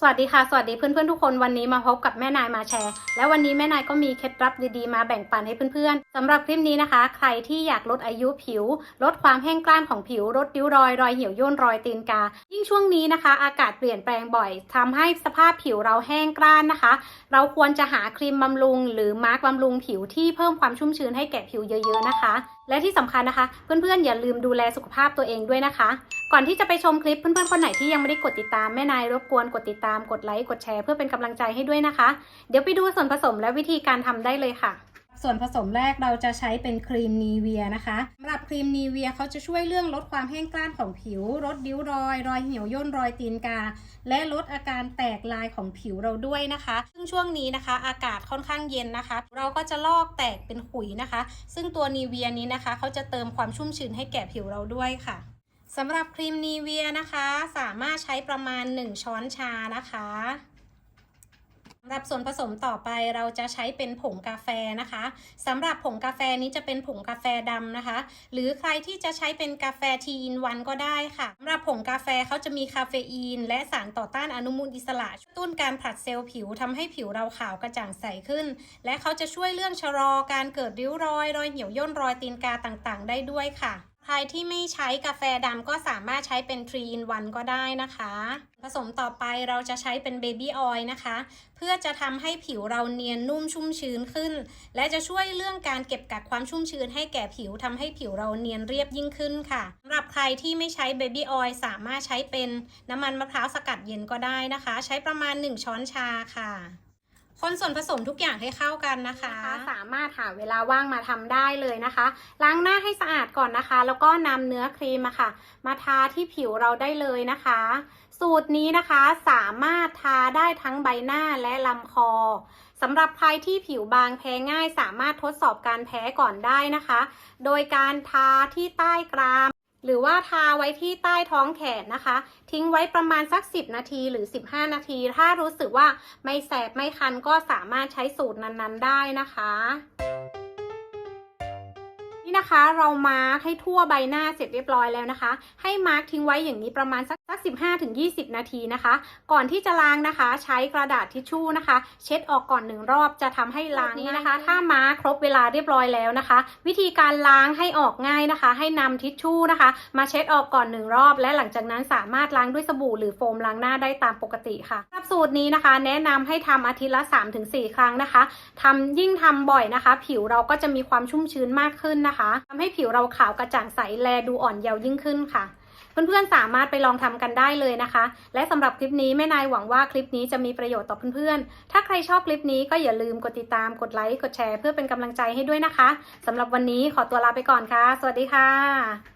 สวัสดีค่ะ สวัสดีเพื่อนๆทุกคนวันนี้มาพบกับแม่นายมาแชร์ และวันนี้แม่นายก็มีเคล็ดลับดีๆมาแบ่งปันให้เพื่อนๆสำหรับคลิปนี้นะคะ ใครที่อยากลดอายุผิว ลดความแห้งกร้านของผิว ลดริ้วรอยรอยเหี่ยวย่นรอยตีนกา ยิ่งช่วงนี้นะคะ อากาศเปลี่ยนแปลงบ่อยทำให้สภาพผิวเราแห้งกร้านนะคะ เราควรจะหาครีมบำรุง หรือมาร์กบำรุงผิวที่เพิ่มความชุ่มชื้นให้แก่ผิวเยอะ ๆนะคะ และที่สำคัญนะคะ เพื่อนๆอย่าลืมดูแลสุขภาพตัวเองด้วยนะคะ ก่อนที่จะไปชมคลิปเพื่อนๆคนไหนที่ยังไม่ได้กดติดตามแม่นายรบกวนกดติดตามกดไลค์กดแชร์เพื่อเป็นกำลังใจให้ด้วยนะคะ เดี๋ยวไปดูส่วนผสมและวิธีการทำได้เลยค่ะ ส่วนผสมแรกเราจะใช้เป็นครีมนีเวียนะคะสำหรับครีมนีเวียเขาจะช่วยเรื่องลดความแห้งกร้านของผิว ลดริ้วรอย รอยเหี่ยวย่นรอยตีนกา และลดอาการแตกลายของผิวเราด้วยนะคะ ซึ่งช่วงนี้นะคะ อากาศค่อนข้างเย็นนะคะ เราก็จะลอกแตกเป็นขุยนะคะ ซึ่งตัวนีเวียนี้นะคะเขาจะเติมความชุ่มชื้นให้แก่ผิวเราด้วยค่ะสำหรับครีมนีเวียนะคะ สามารถใช้ประมาณ 1 ช้อนชานะคะำหรับส่วนผสมต่อไปเราจะใช้เป็นผงกาแฟนะคะสำหรับผงกาแฟนี้จะเป็นผงกาแฟดำนะคะ หรือใครที่จะใช้เป็นกาแฟทีอินวันก็ได้ค่ะสำหรับผงกาแฟเขาจะมีคาเฟอีน และสารต่อต้านอนุมูลอิสระช่วยตุ้นการผลัดเซลล์ผิวทำให้ผิวเราขาวกระจ่างใสขึ้น และเขาจะช่วยเรื่องชะลอการเกิดริ้วรอย รอยเหี่ยวย่นรอยตีนกาต่างๆ ได้ด้วยค่ะ ใครที่ไม่ใช้กาแฟดำก็สามารถใช้เป็น3 in 1ก็ได้นะคะ ผสมต่อไปเราจะใช้เป็นเบบี้ออยล์นะคะ เพื่อจะทำให้ผิวเราเนียนนุ่มชุ่มชื้นขึ้น และจะช่วยเรื่องการเก็บกักความชุ่มชื้นให้แก่ผิวทำให้ผิวเราเนียนเรียบยิ่งขึ้นค่ะสำหรับใครที่ไม่ใช้เบบี้ออยล์สามารถใช้เป็นน้ำมันมะพร้าวสกัดเย็นก็ได้นะคะ ใช้ประมาณ 1 ช้อนชาค่ะ คนส่วนผสมทุกอย่างให้เข้ากันนะคะ สามารถหาเวลาว่างมาทำได้เลยนะคะ ล้างหน้าให้สะอาดก่อนนะคะ แล้วก็นำเนื้อครีมอะค่ะ มาทาที่ผิวเราได้เลยนะคะ สูตรนี้นะคะสามารถทาได้ทั้งใบหน้าและลำคอสำหรับใครที่ผิวบางแพ้ง่าย สามารถทดสอบการแพ้ก่อนได้นะคะ โดยการทาที่ใต้กราม หรือว่าทาไว้ที่ใต้ท้องแขนนะคะ ทิ้งไว้ประมาณสัก 10 นาทีหรือ 15 นาที ถ้ารู้สึกว่าไม่แสบไม่คันก็สามารถใช้สูตรนั้นๆได้นะคะนี่นะคะเรามาร์คให้ทั่วใบหน้าเสร็จเรียบร้อยแล้วนะคะ ให้มาร์คทิ้งไว้อย่างนี้ประมาณสักสัก 15ถึง20 นาทีนะคะ ก่อนที่จะล้างนะคะ ใช้กระดาษทิชชู่นะคะ เช็ดออกก่อนหนึ่งรอบจะทำให้ล้างนี้นะคะ ถ้ามาร์คครบเวลาเรียบร้อยแล้วนะคะ วิธีการล้างให้ออกง่ายนะคะ ให้นำทิชชู่นะคะ มาเช็ดออกก่อนหนึ่งรอบ และหลังจากนั้นสามารถล้างด้วยสบู่หรือโฟมล้างหน้าได้ตามปกติค่ะสำหรับสูตรนี้นะคะ แนะนำให้ทำอาทิตย์ละ 3-4 ครั้งนะคะทำยิ่งทำบ่อยนะคะ ผิวเราก็จะมีความชุ่มชื้นมากขึ้นนะคะทำให้ผิวเราขาวกระจ่างใสแลดูอ่อนเยาว์ยิ่งขึ้นค่ะ เพื่อนๆสามารถไปลองทำกันได้เลยนะคะ และสำหรับคลิปนี้แม่นายหวังว่าคลิปนี้จะมีประโยชน์ต่อเพื่อนๆ ถ้าใครชอบคลิปนี้ก็อย่าลืมกดติดตาม กดไลค์ กดแชร์เพื่อเป็นกำลังใจให้ด้วยนะคะสำหรับวันนี้ขอตัวลาไปก่อนค่ะ สวัสดีค่ะ